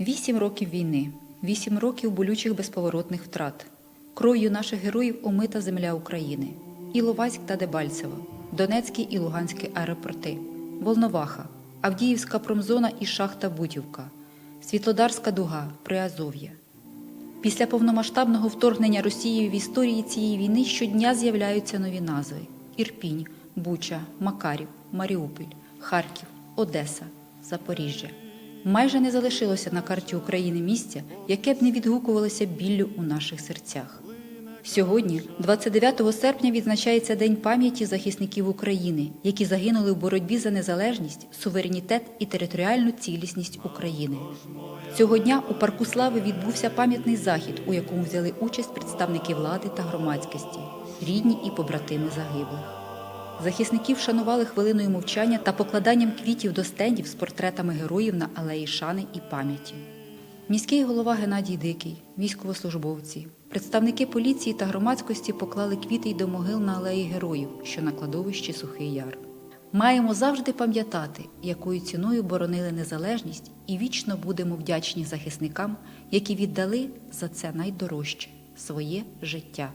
Вісім років війни, вісім років болючих безповоротних втрат. Кров'ю наших героїв омита земля України, Іловайськ та Дебальцево, Донецький і Луганський аеропорти, Волноваха, Авдіївська промзона і шахта Бутівка, Світлодарська дуга, Приазов'я. Після повномасштабного вторгнення Росії в історії цієї війни щодня з'являються нові назви: Ірпінь, Буча, Макарів, Маріуполь, Харків, Одеса, Запоріжжя. Майже не залишилося на карті України місця, яке б не відгукувалося біллю у наших серцях. Сьогодні, 29 серпня, відзначається День пам'яті захисників України, які загинули в боротьбі за незалежність, суверенітет і територіальну цілісність України. Цього дня у парку слави відбувся пам'ятний захід, у якому взяли участь представники влади та громадськості, рідні і побратими загиблих. Захисників шанували хвилиною мовчання та покладанням квітів до стендів з портретами героїв на алеї шани і пам'яті. Міський голова Геннадій Дикий, військовослужбовці, представники поліції та громадськості поклали квіти й до могил на алеї героїв, що на кладовищі Сухий Яр. Маємо завжди пам'ятати, якою ціною боронили незалежність, і вічно будемо вдячні захисникам, які віддали за це найдорожче своє життя.